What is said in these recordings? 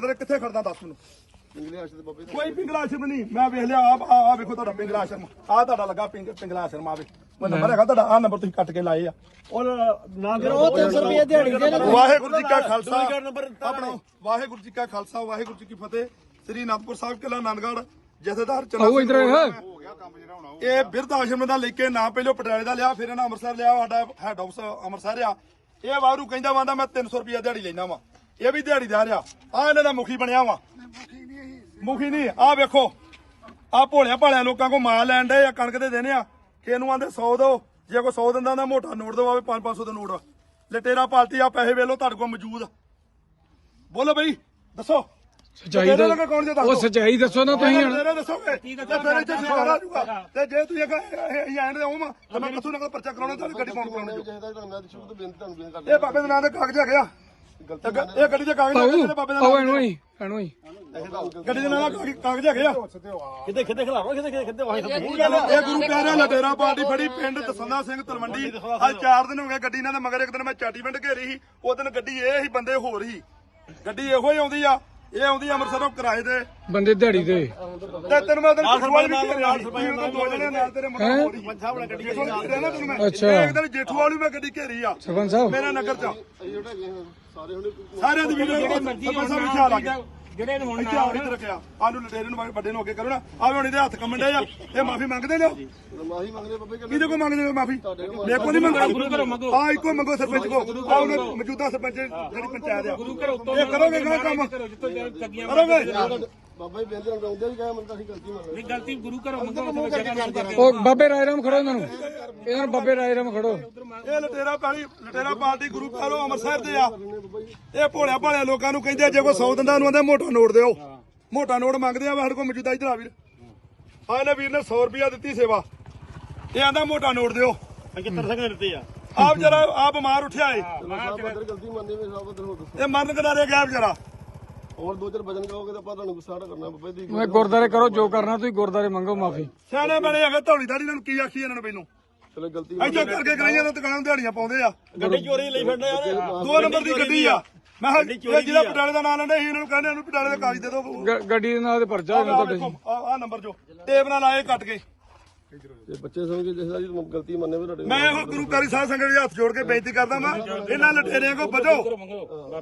ਪਰਦੇ ਕਿੱਥੇ ਖੜਦਾ ਦੱਸ ਮੈਨੂੰ? ਇੰਗਲੇ ਆਸ਼ ਦੇ। ਬਾਬੇ ਕੋਈ ਪਿੰਗਲਾ ਆਸ਼ਰਮ ਨਹੀਂ। ਮੈਂ ਵੇਖ ਲਿਆ ਆ ਆ ਵੇਖੋ ਤੁਹਾਡਾ ਪਿੰਗਲਾ ਆਸ਼ਰਮ। ਆ ਤੁਹਾਡਾ ਲੱਗਾ ਪਿੰਗ ਪਿੰਗਲਾ ਆਸ਼ਰਮ ਆਵੇ ਉਹ ਨੰਬਰ ਹੈਗਾ ਤੁਹਾਡਾ ਆ ਨੰਬਰ ਤੁਸੀਂ ਕੱਟ ਕੇ ਲਾਏ ਆ। ਉਹ ਨਾ ਫਿਰ ਉਹ 300 ਰੁਪਏ ਦਿਹਾੜੀ ਦੇ ਵਾਹਿਗੁਰੂ ਜੀ ਕਾ ਖਾਲਸਾ। ਆਪਣਾ ਵਾਹਿਗੁਰੂ ਜੀ ਕਾ ਖਾਲਸਾ ਵਾਹਿਗੁਰੂ ਜੀ ਕੀ ਫਤਿਹ। ਸ੍ਰੀ ਅਨੰਦਪੁਰ ਸਾਹਿਬ ਕਿਲਾ ਆਨੰਦਗੜ੍ਹ ਜਥੇਦਾਰ ਚੰਨਾ ਆਓ ਇੱਧਰ। ਹੋ ਗਿਆ ਕੰਮ ਜਿਹੜਾ ਹੋਣਾ ਇਹ ਬਿਰਧ ਆਸ਼ਰਮ ਦਾ ਲੈ ਕੇ ਨਾ ਪਹਿਲਾਂ ਪਟਿਆਲੇ ਦਾ ਲਿਆ ਫਿਰ ਇਹਨਾਂ ਅੰਮ੍ਰਿਤਸਰ ਲਿਆ ਸਾਡਾ ਹੈਡ ਆਫਿਸ ਅੰਮ੍ਰਿਤਸਰ ਆ। ਇਹ ਵਾਰੂ ਕਹਿੰਦਾ ਵਾਂਦਾ ਮੈਂ 300 ਰੁਪਿਆ ਦਿਹਾੜੀ ਲੈਣਾ ਵਾ। ਇਹ ਵੀ ਦਿਹਾੜੀਦਾਰ ਆ ਆ ਇਹਨਾਂ ਦਾ ਮੁਖੀ ਬਣਿਆ ਵਾ। ਮੁਖੀ ਨਹੀਂ ਆ ਵੇਖੋ। ਆ ਭੋਲਿਆਂ ਭਾਲਿਆਂ ਲੋਕਾਂ ਕੋ ਮਾਲ ਲੈਣ ਦੇ ਆ, ਕਣਕ ਦੇ ਦੇਣੇ ਆ। ਕਿ ਇਹਨੂੰ ਆਂਦੇ 100 ਦੋ, ਜੇ ਕੋਈ 100 ਦਿੰਦਾ ਤਾਂ ਮੋਟਾ ਨੋਟ ਦਵਾਵੇ 5-500 ਦਾ ਨੋਟ। ਲਟੇਰਾ ਪਾਲਤੀ ਆ, ਪੈਸੇ ਵੇਲੋ ਤੁਹਾਡੇ ਕੋਲ ਮੌਜੂਦ ਬੋਲੋ ਬਈ, ਦੱਸੋ। ਸਚਾਈ ਦਾ ਕੌਣ ਜੇ ਦੱਸ? ਉਹ। ਸਚਾਈ ਦੱਸੋ ਨਾ ਤੁਸੀਂ ਹੁਣ। ਤੇਰੇ ਦੱਸੋਗੇ? ਤੇ ਫਿਰ ਇੱਥੇ ਸਿਆਰਾ ਜੂਗਾ। ਤੇ ਜੇ ਤੁਸੀਂ ਇਹ ਐਂਡ ਦੇ ਹੋਵਾਂ ਤਾਂ ਮੈਂ ਕਿਥੋਂ ਨਕਲ ਪਰਚਾ ਕਰਾਉਣਾ ਤੇ ਗੱਡੀ ਪਾਉਣ ਕਰਾਉਣੀ ਜੋ ਇਹ ਬਾਬੇ ਦੇ ਨਾਂ ਦੇ ਕਾਗਜ਼ ਹੈਗੇ ਆ। ਇਹ ਗੱਡੀ ਦੇ ਕਾਗਜ਼ ਹੈਗੇ ਤੇਰੇ ਬਾਬੇ ਦੇ ਨਾਂ ਇਹਨੂੰ ਹੀ ਇਹਨੂੰ ਹੀ। ਗੱਡੀ ਦੇ ਨਾਂ ਦੇ ਕਾਗਜ਼ ਹੈਗੇ ਆ। ਕਿਤੇ ਕਿਤੇ ਖਿਲਾਰੋ? ਕਿਤੇ ਕਿਤੇ ਕਿਤੇ ਵਾਹੀ ਇਹ ਗੁਰੂ ਪਿਆਰਿਆ ਲਟੇਰਾ ਪਾਰਟੀ ਫੜੀ ਪਿੰਡ ਦਸੰਦਾ ਸਿੰਘ ਤਲਵੰਡੀ। ਅੱਜ 4 ਦਿਨ ਹੋ ਗਏ ਗੱਡੀ ਇਹਨਾਂ ਦੇ ਮਗਰ ਇੱਕ ਦਿਨ ਮੈਂ ਚਾਟੀ ਪਿੰਡ ਘੇਰੀ ਸੀ ਉਹ ਦਿਨ ਗੱਡੀ ਇਹ ਹੀ ਬੰਦੇ ਹੋਰ ਹੀ। ਗੱਡੀ ਇਹੋ ਹੀ ਆਉਂਦੀ ਆ। ਇਹ ਆਉਂਦੀ ਅੰਮ੍ਰਿਤਸਰੋਂ ਕਿਰਾਏ ਤੇ। ਬੰਦੇ ਦਿਹਾੜੀ ਤੇ। ਤੇ ਤੈਨੂੰ ਮੈਂ ਜੇਠੂ ਵਾਲੀ ਵੀ ਘੇਰਿਆ ਸੀ ਨਾਲ ਦੋ ਜਣੇ ਨਾਲ ਤੇਰੇ ਹੋਰ ਹੀ। ਸਾਹਿਬ ਨਾਲ ਗੱਡੀ ਨਾ ਤੈਨੂੰ ਮੈਂ? ਅੱਛਾ। ਇੱਕ ਦਿਨ ਜੇਠੂ ਵਾਲੀ ਮੈਂ ਗੱਡੀ ਘੇਰੀ ਆ। ਸਰਪੰਚ ਸਾਹਿਬ। ਮੇਰੇ ਨਗਰ ਚ। ਗਏ ਸਾਰੇ ਹੁਣੇ ਸਾਰਿਆਂ ਦੀ ਵੀਡੀਓ ਸਰਪੰਚ ਸਾਹਿਬ ਇੱਥੇ ਆ ਲੱਗੇ ਜਿਹੜੇ ਨੂੰ ਹੁਣ ਇੱਥੇ ਆ ਇੱਥੇ ਰੱਖਿਆ। ਆਨੂੰ ਲਟੇਰੇ ਨੂੰ ਵੱਡੇ ਨੂੰ ਅੱਗੇ ਕਰੋ ਨਾ। ਆਵੇ ਹੁਣ ਇਹਦੇ ਹੱਥ ਕੰਮਣ ਡੇ ਆ। ਇਹ ਮਾਫੀ ਮੰਗਦੇ ਨੇ ਮੰਗਦੇ ਬਾਬੇ ਕਹਿੰਦੇ ਕਿਹਦੇ ਕੋ ਮੰਗਦੇ ਨੇ ਮਾਫੀ? ਮੇਰੇ ਕੋ ਨਹੀਂ ਮੰਗਦੇ। ਆ ਇੱਕੋ ਮੰਗੋ ਸਰਪੰਚ ਕੋ ਮੌਜੂਦਾ ਸਰਪੰਚ ਜਿਹੜੀ ਪੰਚਾਇਤ ਆ। ਇਹ ਕਰੋਗੇ ਕਿਹੜਾ ਕੰਮ? ਚੱਗੀਆਂ ਕਰੋਗੇ? ਬਾਬਾ ਜੀ ਬੇਨਤੀ ਨਾਲ ਆਉਂਦੇ ਵੀ ਗਏ ਮੈਨੂੰ ਤਾਂ ਅਸੀਂ ਗਲਤੀ ਮੰਨ ਲਈ ਗਲਤੀ ਗੁਰੂ ਘਰੋਂ ਮੰਗੋ ਉੱਥੇ ਜਗ੍ਹਾ ਨੂੰ ਕਰਦੇ ਉਹ ਬਾਬੇ ਰਾਇਰਾਮ ਖੜੋ ਇਹਨਾਂ ਨੂੰ। ਇਹਨਾਂ ਨੂੰ ਬਾਬੇ ਰਾਇਰਾਮ ਖੜੋ। ਇਹ ਲਟੇਰਾ ਪਾਲੀ ਲਟੇਰਾ ਪਾਰਟੀ ਗੁਰੂ ਘਰੋਂ ਅੰਮ੍ਰਿਤਸਰ ਦੇ ਆ। ਇਹ ਭੋਲਿਆ ਭਾਲਿਆ ਲੋਕਾਂ ਨੂੰ ਕਹਿੰਦੇ ਜੇ ਕੋਈ 100 ਦਿੰਦਾ ਉਹਨੂੰ ਆਂਦੇ ਮੋਟਾ ਨੋਟ ਦਿਓ। ਮੋਟਾ ਨੋਟ ਮੰਗਦੇ ਆ ਸਾਡੇ ਕੋਲ ਮੌਜੂਦਾ ਇਧਰ ਆ ਵੀਰ ਆ ਇਹਨੇ ਵੀਰ ਨੇ 100 ਰੁਪਿਆ ਦਿੱਤੀ ਸੇਵਾ। ਇਹ ਆਂਦਾ ਮੋਟਾ ਨੋਟ ਦਿਓ। 75 ਸੈਕਿੰਡ ਦਿੱਤੇ ਆ? ਆਪ ਜਰਾ ਆ ਬਿਮਾਰ ਉੱਠਿਆ ਏ। ਸਾਹਿਬ ਬਦਰ ਗਲਤੀ ਮੰਨੀ ਮੇਰੇ ਸਾਹਿਬ ਬਦਰ ਹੋ ਦੱਸੋ। ਇਹ ਮਰਨ ਕਦਾਰੇ ਗਿਆ ਵਿਚਾਰਾ ਹੋਰ ਦੋ ਚਾਰ ਵਜਨ ਕਹੋਗੇ ਤਾਂ ਆਪਾਂ ਤੁਹਾਨੂੰ ਗੁੱਸਾ ਨਾ ਕਰਨਾ ਬਾਬਾ ਜੀ। ਮੈਂ ਗੁਰਦਾਰੇ ਕਰੋ ਜੋ ਕਰਨਾ ਤੁਸੀਂ ਗੁਰਦਾਰੇ ਮੰਗੋ ਮਾਫੀ। ਸਿਆਣੇ ਬਣੇ ਹੈਗੇ ਧੌਲੀ ਦਾੜੀ ਇਹਨਾਂ ਨੂੰ ਕੀ ਆਖੀ ਇਹਨਾਂ ਨੂੰ ਪਹਿਲੋਂ ਚਲੋ ਗਲਤੀ ਇੱਥੇ ਕਰਕੇ ਕਰਾਈਆਂ ਨੇ ਦੁਕਾਨਾਂ ਦਿਹਾੜੀਆਂ ਪਾਉਂਦੇ ਆ। ਗੱਡੀ ਚੋਰੀ ਲਈ ਫਿਰਦੇ ਯਾਰ ਦੋ ਨੰਬਰ ਦੀ ਗੱਡੀ ਆ। ਮੈਂ ਕਿਹਾ ਜਿਹੜਾ ਪਟਿਆਲੇ ਦਾ ਨਾਂ ਲੈਂਦੇ ਸੀ ਇਹਨਾਂ ਨੂੰ ਕਹਿੰਦੇ ਇਹਨੂੰ ਪਟਿਆਲੇ ਦੇ ਕਾਗਜ਼ ਦੇ ਦਿਓ। ਗੱਡੀ ਦੇ ਨਾਲ ਤੇ ਪਰਚਾ ਹੋਣਾ ਤੁਹਾਡੇ ਆ ਨੰਬਰ ਜੋ। ਟੇਪ ਨਾਲ ਆਏ ਕੱਟ ਕੇ। ਤੇ ਬੱਚੇ ਸਮਝ ਕੇ ਜਿਸ ਦਾ ਜੀ ਗਲਤੀ ਮੰਨੇ ਵੀ ਤੁਹਾਡੇ ਮੈਂ ਇਹੋ ਗੁਰੂ ਕਾਰੀ ਸਾਹਿਬ ਸੰਗਤ ਦੇ ਹੱਥ ਜੋੜ ਕੇ ਬੇਨਤੀ ਕਰਦਾ ਮੈਂ ਇਹਨਾਂ ਲਟੇਰਿਆਂ ਕੋ ਬਚੋ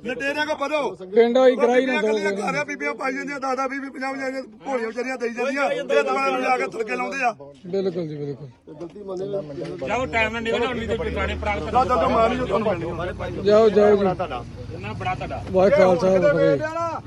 ਲਟੇਰਿਆਂ ਕੋ ਬਚੋ ਪਿੰਡ ਹੋਈ ਕਰਾਈ ਨਾ ਘਾਰਿਆ ਬੀਬੀਆਂ ਪਾਈ ਜਾਂਦੀਆਂ ਦਾਦਾ ਬੀਬੀ ਪੰਜਾਹ ਪੰਜਾਹ ਭੋਲੀਆਂ ਵਿਚਾਰੀਆਂ ਦੇਈ ਜਾਂਦੀਆਂ। ਇਹ ਦੁਕਾਨਾਂ ਨੂੰ ਜਾ ਕੇ ਥੜਕੇ ਲਾਉਂਦੇ ਆ। ਬਿਲਕੁਲ ਜੀ ਬਿਲਕੁਲ। ਗਲਤੀ ਮੰਨੇ ਵੀ ਜਾਓ ਟਾਈਮ ਨਾਲ ਨਿਕਲਣਾ ਉਨੀ ਦੇ ਪੁਰਾਣੇ ਪ੍ਰਾਪਤ ਜਾ ਜਾ ਮਾਰ ਨਹੀਂ ਤੁਹਾਨੂੰ ਪੈਣੀ ਜਾਓ ਜਾਓ ਜੀ। ਨਾ ਬੜਾ ਤੁਹਾਡਾ। ਵਾਹਿ ਖਾਲਸਾ ਵਾਹਿ